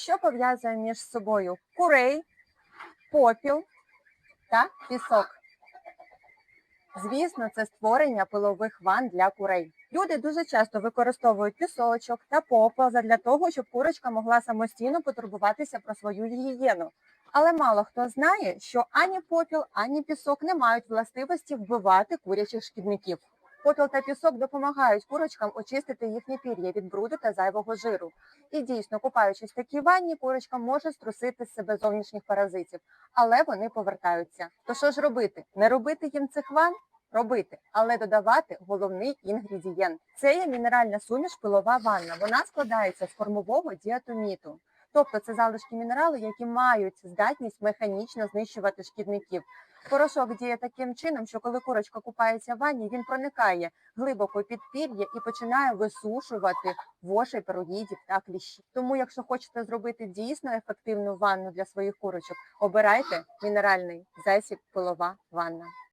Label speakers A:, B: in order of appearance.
A: що пов'язує між собою курей, попіл та пісок. Звісно, це створення пилових ванн для курей. Люди дуже часто використовують пісочок та попел для того, щоб курочка могла самостійно потурбуватися про свою гігієну. Але мало хто знає, що ані попіл, ані пісок не мають властивості вбивати курячих шкідників. Попіл та пісок допомагають курочкам очистити їхнє пір'я від бруду та зайвого жиру. І дійсно, купаючись в такій ванні, курочка може струсити з себе зовнішніх паразитів, але вони повертаються. То що ж робити? Не робити їм цих ванн? Робити, але додавати головний інгредієнт. Це є мінеральна суміш пилова ванна. Вона складається з кормового діатоміту. Тобто це залишки мінералу, які мають здатність механічно знищувати шкідників. Порошок діє таким чином, що коли курочка купається в ванні, він проникає глибоко під пір'я і починає висушувати вошей, пароїдів та кліщів. Тому, якщо хочете зробити дійсно ефективну ванну для своїх курочок, обирайте мінеральний засіб пилова ванна.